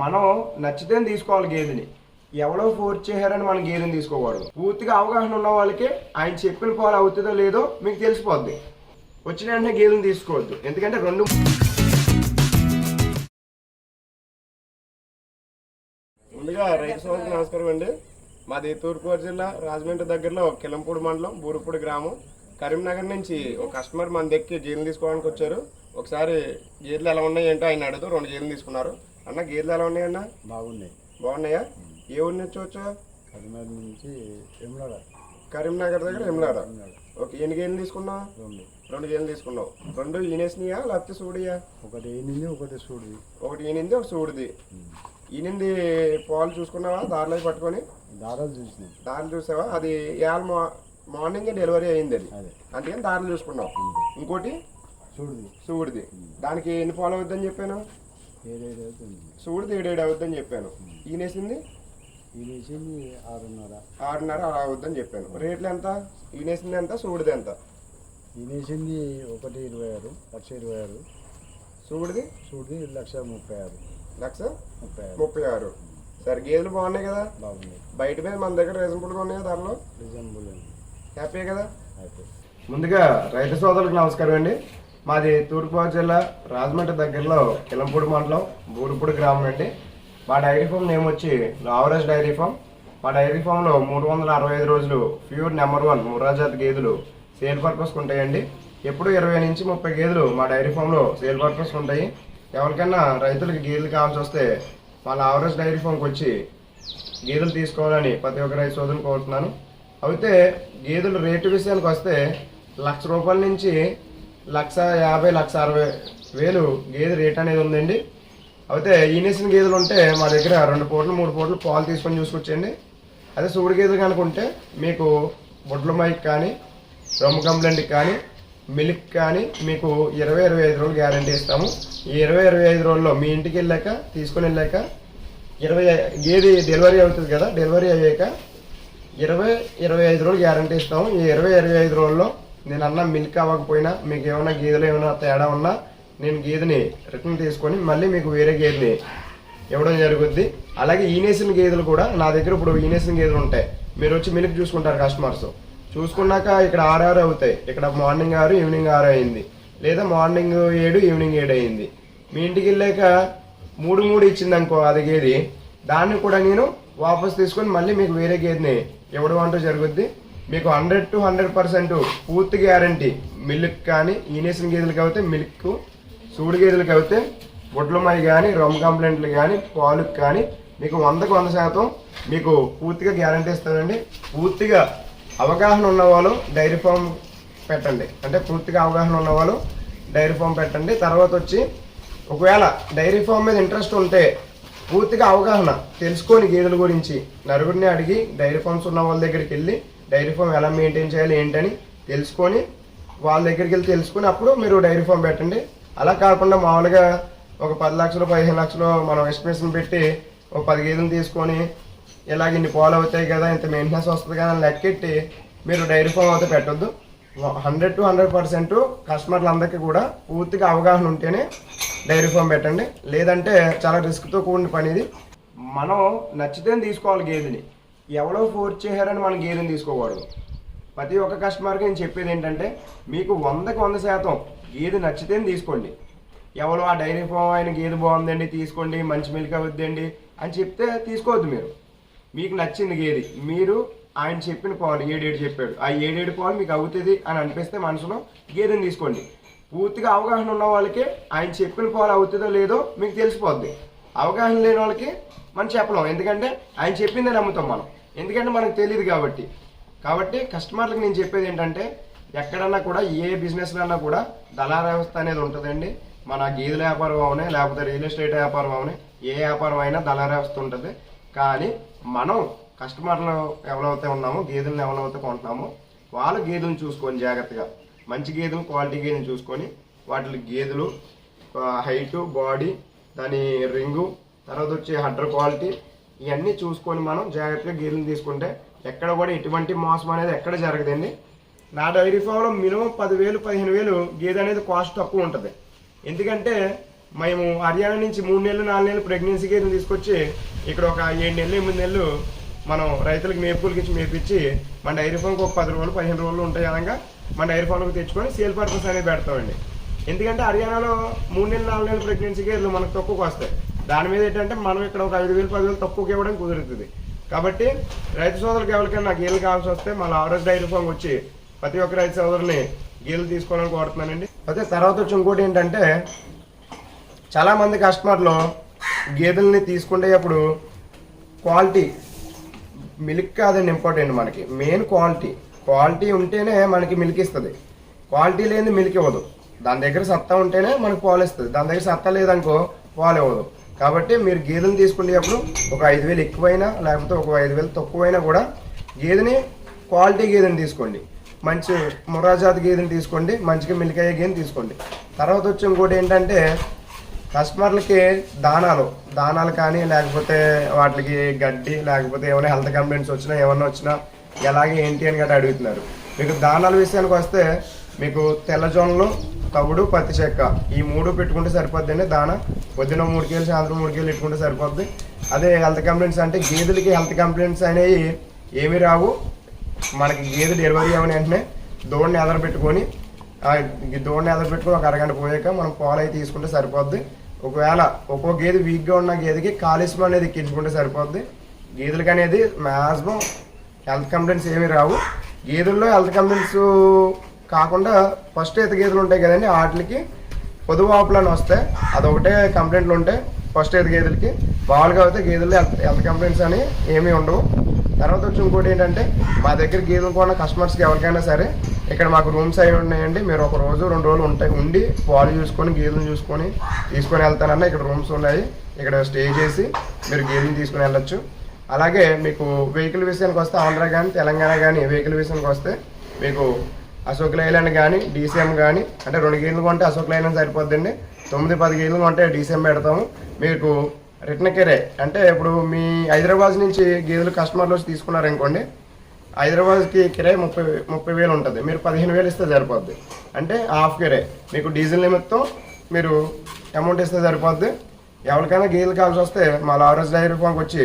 మనం నచ్చితే తీసుకోవాలి గేదెని. ఎవరో ఫోర్స్ చేశారని మనం గేదెని తీసుకోకూడదు. పూర్తిగా అవగాహన ఉన్న వాళ్ళకి ఆయన చెప్పిన పాలు అవుతుందో లేదో మీకు తెలిసిపోద్ది. వచ్చిన వెంటనే గేదెని తీసుకోవద్దు. ఎందుకంటే రెండు ముందుగా రైతు సోదరులకు నమస్కారం అండి. మాది తూర్పుగోదావరి జిల్లా రాజమండ్రి దగ్గరలో కిలంపూడి మండలం బూరుపూడి గ్రామం. కరీంనగర్ నుంచి ఒక కస్టమర్ మన దగ్గర గేదెలు తీసుకోవడానికి వచ్చారు. ఒకసారి గేదెలు ఎలా ఉన్నాయి ఏంటో ఆయన అడుగుతూ రెండు గేదెలు తీసుకున్నారు. అన్న గేదెలు ఎలా ఉన్నాయన్న? బాగున్నాయి. బాగున్నాయా? ఏ ఊరి నుంచి వచ్చా కరీంనగర్ నుంచి ఎమ్లాడ కరీంనగర్ దగ్గర ఎమ్లాడ ఓకే ఎన్ని గేదెలు తీసుకున్నావు? రెండు. రెండు గేదెలు తీసుకున్నావు. రెండు ఈనేసినాయా లేకపోతే సూడియా? ఒకటి ఏనింది ఒకటి సూడి ఒకటి ఈనింది ఒకటి సూడిది. ఈనింది పాలు చూసుకున్నావా దారిలో పట్టుకొని? దారాలు చూసినాం. దారిలో చూసావా? అది ఇవాళ మార్నింగ్ డెలివరీ అయింది అది. అదే. అందుకని దారిలో చూసుకున్నావు. ఇంకోటి? చూడుది సూడిది. దానికి ఎన్ని పాలు అవుద్దని చెప్పాను? సూడిది ఏడేడు అవుద్దని చెప్పాను. ఈనేసింది? వేసింది ఆరున్నర. ఆరున్నర అలా అవుద్దని చెప్పాను. రేట్లు ఎంత? ఈనేసింది ఎంత? సూడిది ఎంత? వేసింది ఒకటి ఇరవై ఆరు లక్ష ఇరవై ఆరు. సూడిది? చూడుది లక్ష ముప్పై ఆరు. లక్ష ముప్పై ఆరు. ముప్పై ఆరు. సరే గేదెలు బాగున్నాయి కదా? బాగుంది బయట మీద మన దగ్గర రీజనబుల్గా ఉన్నాయి కదా ధరలో? రీజనబుల్ హ్యాపీ కదా? ముందుగా రైతు సోదరులకు నమస్కారం అండి. మాది తూర్పుగోదావరి జిల్లా రాజమండ్రి దగ్గరలో కిలంపూడి మండలం బూరుపూడి గ్రామం అండి. మా డైరీ ఫామ్ నేమ్ వచ్చి లావరేజ్ డైరీ ఫామ్. మా డైరీ ఫామ్లో మూడు వందల అరవై ఐదు రోజులు ప్యూర్ నెంబర్ వన్ ముర్రాజాతి గేదెలు సేల్ పర్పస్కి ఉంటాయండి. ఎప్పుడు ఇరవై నుంచి ముప్పై గేదెలు మా డైరీ ఫామ్లో సేల్ పర్పస్కి ఉంటాయి. ఎవరికైనా రైతులకు గేదెలు కావాల్సి వస్తే మా లావరేజ్ డైరీ ఫామ్కి వచ్చి గేదెలు తీసుకోవాలని ప్రతి ఒక్క రైతు సోదరుని కోరుతున్నాను. అయితే గేదెలు రేటు విషయానికి వస్తే లక్ష రూపాయల నుంచి లక్ష యాభై లక్ష అరవై వేలు గేదె రేట్ అనేది ఉందండి. అయితే ఈనేసిన గేదెలు ఉంటే మా దగ్గర రెండు పూటలు మూడు పూటలు పాలు తీసుకొని చూసుకొచ్చండి అదే సూడి గేదెలు కనుకుంటే మీకు బొడ్ల మైక్ కానీ రొమ్ము కంప్లైంట్కి కానీ మిల్క్ కానీ మీకు ఇరవై ఇరవై ఐదు రోజులు గ్యారంటీ ఇస్తాము. ఈ ఇరవై ఇరవై ఐదు రోజుల్లో మీ ఇంటికి వెళ్ళాక తీసుకొని వెళ్ళాక ఇరవై గేది డెలివరీ అవుతుంది కదా డెలివరీ అయ్యాక ఇరవై ఇరవై ఐదు రోజులు గ్యారంటీ ఇస్తాము. ఈ ఇరవై ఇరవై ఐదు రోజుల్లో నేను అన్న మిల్క్ అవ్వకపోయినా మీకు ఏమైనా గేదెలు ఏమైనా తేడా ఉన్నా నేను గేదెని రిటర్న్ తీసుకొని మళ్ళీ మీకు వేరే గేదెని ఇవ్వడం జరుగుద్ది. అలాగే ఈనేసిన గేదెలు కూడా నా దగ్గర ఇప్పుడు ఈనేసిన గేదెలు ఉంటాయి. మీరు వచ్చి మిల్క్ చూసుకుంటారు కస్టమర్స్ చూసుకున్నాక ఇక్కడ ఆరు అవుతాయి. ఇక్కడ మార్నింగ్ ఆరు ఈవినింగ్ ఆరు అయింది. లేదా మార్నింగ్ ఏడు ఈవినింగ్ ఏడు అయింది. మీ ఇంటికి వెళ్ళాక మూడు మూడు ఇచ్చింది అనుకో అది గేది దాన్ని కూడా నేను వాపస్ తీసుకొని మళ్ళీ మీకు వేరే గేదెని ఇవ్వడం అంటూ జరుగుద్ది. మీకు హండ్రెడ్ టు హండ్రెడ్ పర్సెంట్ పూర్తి గ్యారంటీ మిల్క్ కానీ ఈనేసిన గేదెలకి అయితే మిల్క్ సూడి గేదెలకి అయితే బొడ్లమై కానీ రమ్ కంప్లైంట్లు కానీ పాలుకి కానీ మీకు వందకు వంద శాతం మీకు పూర్తిగా గ్యారంటీ ఇస్తానండి పూర్తిగా అవగాహన ఉన్నవాళ్ళు డైరీ ఫామ్ పెట్టండి. అంటే పూర్తిగా అవగాహన ఉన్న వాళ్ళు డైరీ ఫామ్ పెట్టండి. తర్వాత వచ్చి ఒకవేళ డైరీ ఫామ్ మీద ఇంట్రెస్ట్ ఉంటే పూర్తిగా అవగాహన తెలుసుకొని గేదెల గురించి నరుగుడిని అడిగి డైరీ ఫామ్స్ ఉన్న వాళ్ళ దగ్గరికి వెళ్ళి డైరీ ఫామ్ ఎలా మెయింటైన్ చేయాలి ఏంటని తెలుసుకొని వాళ్ళ దగ్గరికి వెళ్ళి తెలుసుకొని అప్పుడు మీరు డైరీ ఫామ్ పెట్టండి. అలా కాకుండా మామూలుగా ఒక పది లక్షలు పదిహేను లక్షలు మనం ఎస్టిమేషన్ పెట్టి ఒక పది గేదెలు తీసుకొని ఇలాగ ఇన్ని పాలు అవుతాయి కదా ఇంత మెయింటెనెన్స్ వస్తుంది కదా అని లెక్కెట్టి మీరు డైరీ ఫామ్ అయితే పెట్టొద్దు. హండ్రెడ్ టు హండ్రెడ్ పర్సెంట్ కస్టమర్లందరికీ కూడా పూర్తిగా అవగాహన ఉంటేనే డైరీ ఫామ్ పెట్టండి. లేదంటే చాలా రిస్క్తో కూడిన పని ఇది. మనం నచ్చితే తీసుకోవాలి గేదెని. ఎవరో ఫోర్స్ చేశారని మనం గేదెని తీసుకోకూడదు. ప్రతి ఒక్క కస్టమర్కి నేను చెప్పేది ఏంటంటే మీకు వందకి వంద శాతం గేదె నచ్చితే తీసుకోండి. ఎవరో ఆ డైరీ ఫామ్ ఆయన గేదె బాగుందండి తీసుకోండి మంచి మిల్క్ అవుద్దండి అని చెప్తే తీసుకోవద్దు మీరు. మీకు నచ్చింది గేది మీరు ఆయన చెప్పిన పాలు ఏడేడు చెప్పాడు. ఆ ఏడేడు పాలు మీకు అవుతుంది అని అనిపిస్తే మనసులో గేదెని తీసుకోండి. పూర్తిగా అవగాహన ఉన్న వాళ్ళకి ఆయన చెప్పిన పాలు అవుతుందో లేదో మీకు తెలిసిపోద్ది. అవగాహన లేని వాళ్ళకి మనం చెప్పలేం. ఎందుకంటే ఆయన చెప్పిందే నమ్ముతాం మనం. ఎందుకంటే మనకు తెలియదు కాబట్టి. కాబట్టి కస్టమర్లకు నేను చెప్పేది ఏంటంటే ఎక్కడన్నా కూడా ఏ బిజినెస్లో అన్నా కూడా దళార వ్యవస్థ అనేది ఉంటుందండి. మన గేదెల వ్యాపారం అవునే లేకపోతే రియల్ ఎస్టేట్ వ్యాపారం అవునే ఏ వ్యాపారం అయినా దళార వ్యవస్థ ఉంటుంది. కానీ మనం కస్టమర్లు ఎవరైతే ఉన్నామో గేదెలను ఎవరైతే కొంటున్నామో వాళ్ళు గేదెలను చూసుకొని జాగ్రత్తగా మంచి గేదెలు క్వాలిటీ గేదెలు చూసుకొని వాటి గేదెలు హైటు బాడీ దాని రింగు తర్వాత వచ్చి హడ్డర్ క్వాలిటీ ఇవన్నీ చూసుకొని మనం జాగ్రత్తగా గేదెలు తీసుకుంటే ఎక్కడ కూడా ఎటువంటి మోసం అనేది ఎక్కడ జరగదండి. నా డైరీ ఫామ్లో మినిమం పదివేలు పదిహేను వేలు గేదె అనేది కాస్ట్ తక్కువ ఉంటుంది. ఎందుకంటే మేము హర్యానా నుంచి మూడు నెలలు నాలుగు నెలలు ప్రెగ్నెన్సీ గేదెని తీసుకొచ్చి ఇక్కడ ఒక ఏడు నెలలు ఎనిమిది నెలలు మనం రైతులకు మేపులకి ఇచ్చి మేపించి మన డైరీ ఫామ్కి ఒక పది రోజులు పదిహేను రోజులు ఉంటాయి అనగా మన డైరీ ఫామ్కి తెచ్చుకొని సేల్ పర్పస్ అనేది పెడతామండి. ఎందుకంటే హర్యానాలో మూడు నెలలు నాలుగు నెలలు ప్రెగ్నెన్సీ గేదెలు మనకు తక్కువకి వస్తాయి. దాని మీద ఏంటంటే మనం ఇక్కడ ఒక ఐదు వేలు పదివేలు తక్కువకి ఇవ్వడం కుదురుతుంది. కాబట్టి రైతు సోదరులకు ఎవరికైనా గేలు కావాల్సి వస్తే మన ఆర్ఎస్ డైరీ ఫామ్ వచ్చి ప్రతి ఒక్క రైతు సోదరుని గేలు తీసుకోవాలని కోరుతున్నానండి. అయితే తర్వాత వచ్చి ఇంకోటి ఏంటంటే చాలా మంది కస్టమర్లు గేదెల్ని తీసుకునేటప్పుడు క్వాలిటీ మిల్క్ కాదండి ఇంపార్టెంట్ మనకి. Main quality. క్వాలిటీ ఉంటేనే మనకి మిల్క్ ఇస్తుంది. క్వాలిటీ లేని మిల్క్ ఇవ్వదు. దాని దగ్గర సత్తా ఉంటేనే మనకు పాలు ఇస్తుంది. దాని దగ్గర సత్తా లేదనుకో పాలు ఇవ్వదు. కాబట్టి మీరు గేదెను తీసుకునేటప్పుడు ఒక ఐదు వేలు ఎక్కువైనా లేకపోతే ఒక ఐదు వేలు తక్కువైనా కూడా గేదెని క్వాలిటీ గేదెని తీసుకోండి. మంచి మురాజాతి గేదెని తీసుకోండి మంచిగా మిల్క్ అయ్యే గేదెని తీసుకోండి. తర్వాత వచ్చి ఇంకోటి ఏంటంటే కస్టమర్లకి దానాలు దానాలు కానీ లేకపోతే వాటికి గడ్డి లేకపోతే ఏమైనా హెల్త్ కంప్లైంట్స్ వచ్చినా ఏమైనా వచ్చినా ఎలాగే ఏంటి అని గట్రా అడుగుతున్నారు. మీకు దానాల విషయానికి వస్తే మీకు తెల్లజొన్నలు తవుడు పత్తి చెక్క. ఈ మూడు పెట్టుకుంటే సరిపోద్దండి. దాన పొద్దున మూడు కేలు సాయంత్రం మూడు కేలు పెట్టుకుంటే సరిపోద్ది. అదే హెల్త్ కంప్లైంట్స్ అంటే గేదెలకి హెల్త్ కంప్లైంట్స్ అనేవి ఏమీ రావు. మనకి గేదె డెలివరీ అవ్వని వెంటనే దూడని ఎదర పెట్టుకొని ఆ దూడని ఎదర పెట్టుకొని ఒక అరగంట పోయాక మనం పాలు అయి తీసుకుంటే సరిపోద్ది. ఒకవేళ ఒక్కో గేదె వీక్గా ఉన్న గేదెకి కాలుష్యం అనేది ఎక్కించుకుంటే సరిపోద్ది. గేదెలకి అనేది మ్యాక్సిమం హెల్త్ కంప్లైంట్స్ ఏమీ రావు. గేదెల్లో హెల్త్ కంప్లైంట్స్ కాకుండా ఫస్ట్ ఈత గేదెలు ఉంటాయి కదండి వాటికి పొదువు ఆపులని వస్తే అదొకటే కంప్లైంట్లు ఉంటాయి. ఫస్ట్ ఎత గేదెలకి మామూలుగా అయితే గేదెలు హెల్త్ హెల్త్ కంప్లైంట్స్ అని ఏమీ ఉండవు. తర్వాత వచ్చి ఇంకోటి ఏంటంటే మా దగ్గర గేదెలు కొన్న కస్టమర్స్కి ఎవరికైనా సరే ఇక్కడ మాకు రూమ్స్ అవి ఉన్నాయండి. మీరు ఒక రోజు రెండు రోజులు ఉంటాయి ఉండి పాలు చూసుకొని గేదెలు చూసుకొని తీసుకొని వెళ్తానన్నా ఇక్కడ రూమ్స్ ఉన్నాయి. ఇక్కడ స్టే చేసి మీరు గేదెలు తీసుకుని వెళ్ళొచ్చు. అలాగే మీకు వెహికల్ విషయానికి వస్తే ఆంధ్ర కానీ తెలంగాణ కానీ వెహికల్ విషయానికి వస్తే మీకు అశోక్ లైలాండ్ కానీ డీసీఎం కానీ అంటే రెండు గేదెలు కొంటే అశోక్ లైలాండ్ సరిపోద్దండి. తొమ్మిది పది గేదెలు కొంటే డీసీఎం పెడతాము. మీకు రిటర్న్ కెరే అంటే ఇప్పుడు మీ హైదరాబాద్ నుంచి గేదెలు కస్టమర్లు వచ్చి తీసుకున్నారు అనుకోండి హైదరాబాద్కి కిరాయి ముప్పై ముప్పై వేలు ఉంటుంది. మీరు పదిహేను వేలు ఇస్తే సరిపోద్ది. అంటే హాఫ్ కిరాయి. మీకు డీజిల్ నిమిత్తం మీరు అమౌంట్ ఇస్తే సరిపోద్ది. ఎవరికైనా గేదెలు కావాల్సి వస్తే మా లారెన్స్ డైరీ ఫామ్కి వచ్చి